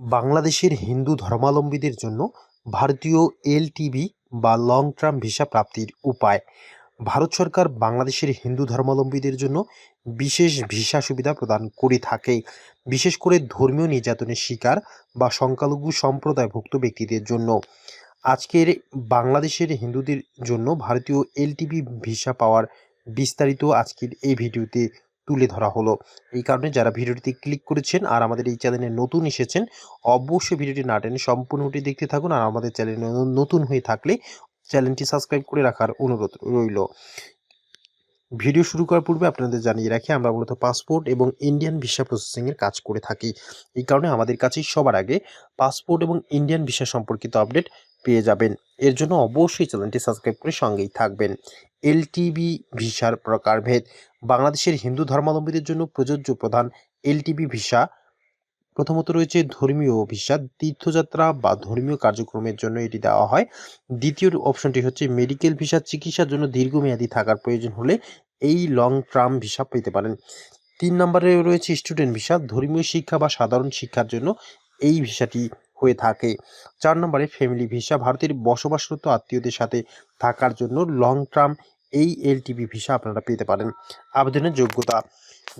বাংলাদেশের হিন্দু ধর্মাবলম্বীদের জন্য ভারতীয় এলটিবি বা লং টার্ম ভিসা প্রাপ্তির উপায়। ভারত সরকার বাংলাদেশের হিন্দু ধর্মাবলম্বীদের জন্য বিশেষ ভিসা সুবিধা প্রদান করে থাকে। বিশেষ করে ধর্মীয় নির্যাতনের শিকার বা সংখ্যালঘু সম্প্রদায়ভুক্ত ব্যক্তিদের জন্য। আজকের বাংলাদেশের হিন্দুদের জন্য ভারতীয় এলটিবি ভিসা পাওয়ার বিস্তারিত আজকের এই ভিডিওতে তুলে ধরা হলো। এই কারণে যারা ভিডিওটিতে ক্লিক করেছেন আর আমাদের এই চ্যানেলে নতুন এসেছেন, অবশ্যই ভিডিওটি না টেনে সম্পূর্ণটি দেখতে থাকুন আর আমাদের চ্যানেলে নতুন হয়ে থাকলে চ্যানেলটি সাবস্ক্রাইব করে রাখার অনুরোধ রইল। ভিডিও শুরু করার পূর্বে আপনাদের জানিয়ে রাখি, আমরা মূলত পাসপোর্ট এবং ইন্ডিয়ান ভিসা প্রসেসিংয়ের কাজ করে থাকি। এই কারণে আমাদের কাছে সবার আগে পাসপোর্ট এবং ইন্ডিয়ান ভিসা সম্পর্কিত আপডেট পেয়ে যাবেন। এর জন্য অবশ্যই চ্যানেলটি সাবস্ক্রাইব করে সঙ্গেই থাকবেন। এলটিবি ভিসার প্রকারভেদ। বাংলাদেশের হিন্দু ধর্মাবলম্বীদের জন্য প্রযোজ্য প্রধান এলটিবি ভিসা। প্রথমত রয়েছে ধর্মীয় ভিসা, তীর্থযাত্রা বা ধর্মীয় কার্যক্রমের জন্য এটি দেওয়া হয়। দ্বিতীয় অপশনটি হচ্ছে মেডিকেল ভিসা, চিকিৎসার জন্য দীর্ঘমেয়াদী থাকার প্রয়োজন হলে এই লং টার্ম ভিসা পেতে পারেন। তিন নম্বরে রয়েছে স্টুডেন্ট ভিসা, ধর্মীয় শিক্ষা বা সাধারণ শিক্ষার জন্য এই ভিসাটি হয়ে থাকে। চার নম্বরে ফ্যামিলি ভিসা ভারতের বসবাসরত আত্মীয়দের সাথে থাকার জন্য লং টার্ম এই এলটিবি ভিসা আপনারা পেতে পারেন। আবেদনের যোগ্যতা,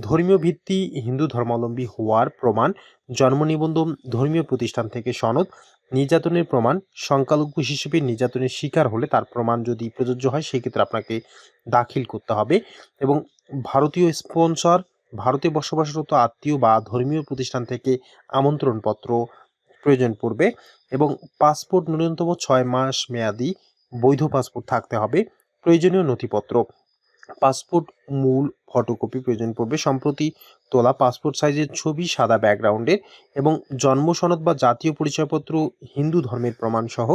ধর্মীয় ভিত্তি, হিন্দু ধর্মাবলম্বী হওয়ার প্রমাণ, জন্ম নিবন্ধন ধর্মীয় প্রতিষ্ঠান থেকে সনদ, নির্যাতনের প্রমাণ, সংখ্যালঘু হিসেবে নির্যাতনের শিকার হলে তার প্রমাণ যদি প্রযোজ্য হয়, সেক্ষেত্রে আপনাকে দাখিল করতে হবে এবং ভারতীয় স্পন্সর ভারতে বসবাসরত আত্মীয় বা ধর্মীয় প্রতিষ্ঠান থেকে আমন্ত্রণপত্র প্রয়োজন পড়বে এবং পাসপোর্ট ন্যূনতম ছয় মাস মেয়াদি বৈধ পাসপোর্ট থাকতে হবে। প্রয়োজনীয় নথিপত্র। পাসপোর্ট মূল ফটোকপি প্রয়োজন পড়বে। সম্প্রতি তোলা পাসপোর্ট সাইজের ছবি, সাদা ব্যাকগ্রাউন্ডের এবং জন্ম সনদ বা জাতীয় পরিচয়পত্র, হিন্দু ধর্মের প্রমাণসহ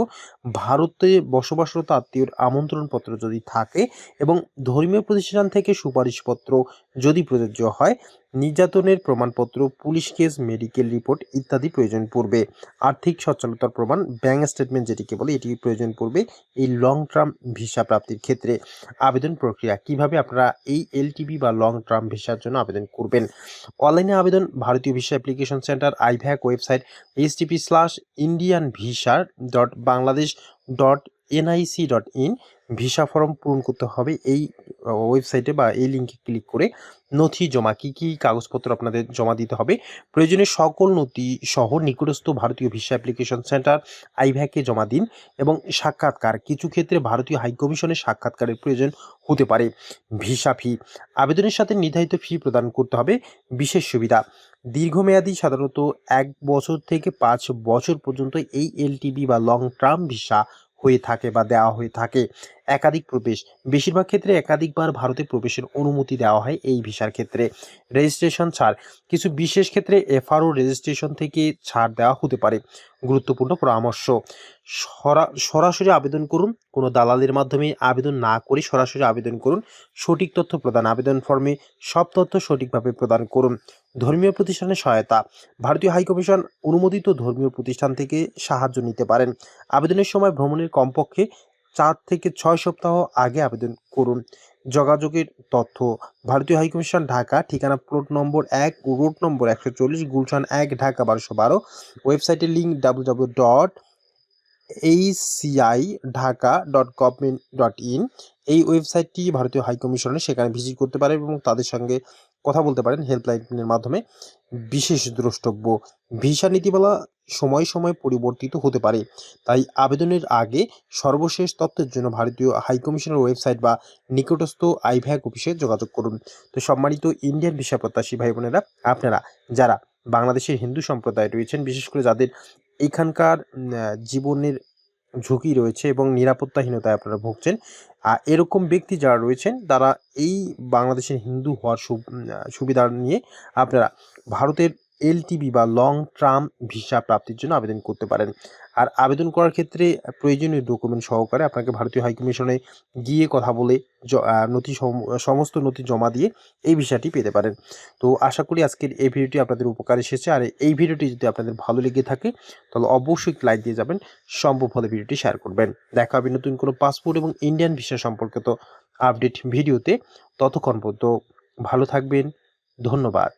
ভারতে বসবাসরত আত্মীয়র আমন্ত্রণপত্র যদি থাকে এবং ধর্মীয় প্রতিষ্ঠান থেকে সুপারিশপত্র যদি প্রযোজ্য হয়, নির্যাতনের প্রমাণপত্র, পুলিশ কেস মেডিকেল রিপোর্ট ইত্যাদি প্রয়োজন পড়বে। আর্থিক সচ্ছলতার প্রমাণ ব্যাঙ্ক স্টেটমেন্ট যেটিকে বলে এটি প্রয়োজন পড়বে এই লং টার্ম ভিসা প্রাপ্তির ক্ষেত্রে। আবেদন প্রক্রিয়া, কীভাবে আপনারা এই এলটিবি বা লং টার্ম ভিসার জন্য আবেদন করবেন। অনলাইনে আবেদন ভারতীয় visa application centre IVAC website HTTP slash Indian visa dot Bangladesh dot NIC dot in visa form পূরণ করতে হবে। এই ওয়েবসাইটে বা এই লিঙ্কে ক্লিক করে নথি জমা, কী কী কাগজপত্র আপনাদের জমা দিতে হবে। প্রয়োজনীয় সকল নথি সহ নিকটস্থ ভারতীয় ভিসা অ্যাপ্লিকেশন সেন্টার আইভ্যাকে জমা দিন এবং সাক্ষাৎকার, কিছু ক্ষেত্রে ভারতীয় হাইকমিশনের সাক্ষাৎকারের প্রয়োজন হতে পারে। ভিসা ফি আবেদনের সাথে নির্ধারিত ফি প্রদান করতে হবে। বিশেষ সুবিধা, দীর্ঘমেয়াদী সাধারণত এক বছর থেকে পাঁচ বছর পর্যন্ত এই এলটিবি বা লং টার্ম ভিসা হয়ে থাকে বা দেওয়া হয়ে থাকে। একাধিক প্রবেশ। বেশিরভাগ ক্ষেত্রে একাধিকবার ভারতে প্রবেশের অনুমতি দেওয়া হয় এই ভিসার ক্ষেত্রে। রেজিস্ট্রেশন ছাড়। কিছু বিশেষ ক্ষেত্রে এফআরও রেজিস্ট্রেশন থেকে ছাড় দেওয়া হতে পারে। গুরুত্বপূর্ণ পরামর্শ। সরা- সরাসরি আবেদন করুন। কোনো দালালের মাধ্যমে আবেদন না করে সরাসরি আবেদন করুন। সঠিক তথ্য প্রদান আবেদন ফর্মে সব তথ্য সঠিকভাবে প্রদান করুন। ধর্মীয় প্রতিষ্ঠানের সহায়তা। ভারতীয় হাইকমিশন অনুমোদিত ধর্মীয় প্রতিষ্ঠান থেকে সাহায্য নিতে পারেন। আবেদনের সময় ভ্রমণের কমপক্ষে চার থেকে ছয় সপ্তাহ আগে আবেদন করুন। যোগাযোগের তথ্য, ভারতীয় হাইকমিশন ঢাকা, ঠিকানা প্লট নম্বর এক রোড নম্বর একশো চল্লিশ, গুলশান এক, ঢাকা বারোশো বারো। ওয়েবসাইটের link W W dot HCI Dhaka dot government dot in এই ওয়েবসাইটটি ভারতীয় হাইকমিশনের সেখানে ভিজিট করতে পারেন এবং তাদের সঙ্গে কথা বলতে পারেন হেল্পলাইনের মাধ্যমে। বিশেষ দ্রষ্টব্য, ভিসা নীতিমালা সময় সময় পরিবর্তিত হতে পারে। তাই আবেদনের আগে সর্বশেষ তথ্যের জন্য ভারতীয় হাইকমিশনের ওয়েবসাইট বা নিকটস্থ আইভ্যাক অফিসে যোগাযোগ করুন। তো সম্মানিত ইন্ডিয়ান ভিসা প্রত্যাশী ভাই বোনেরা, আপনারা যারা বাংলাদেশের হিন্দু সম্প্রদায় রয়েছেন, বিশেষ করে যাদের এখানকার জীবনের ঝুঁকি রয়েছে এবং নিরাপত্তাহীনতায় আপনারা ভুগছেন। আর এরকম ব্যক্তি যারা রয়েছেন, তারা এই বাংলাদেশের হিন্দু হওয়ার সুবিধা নিয়ে আপনারা ভারতের এলটিবি বা লং টার্ম ভিসা প্রাপ্তির জন্য আবেদন করতে পারেন। আর আবেদন করার ক্ষেত্রে প্রয়োজনীয় ডকুমেন্ট সহকারে আপনাকে ভারতীয় হাইকমিশনে গিয়ে কথা বলে নথি সম- সমস্ত নথি জমা দিয়ে এই ভিসাটি পেতে পারেন। তো আশা করি আজকের এই ভিডিওটি আপনাদের উপকার এসেছে। আর এই ভিডিওটি যদি আপনাদের ভালো লেগে থাকে, তাহলে অবশ্যই লাইক দিয়ে যাবেন, সম্ভব হলে ভিডিওটি শেয়ার করবেন। দেখা হবে নতুন কোনো পাসপোর্ট এবং ইন্ডিয়ান ভিসা সম্পর্কিত আপডেট ভিডিওতে। ততক্ষণ পর্যন্ত ভালো থাকবেন। ধন্যবাদ।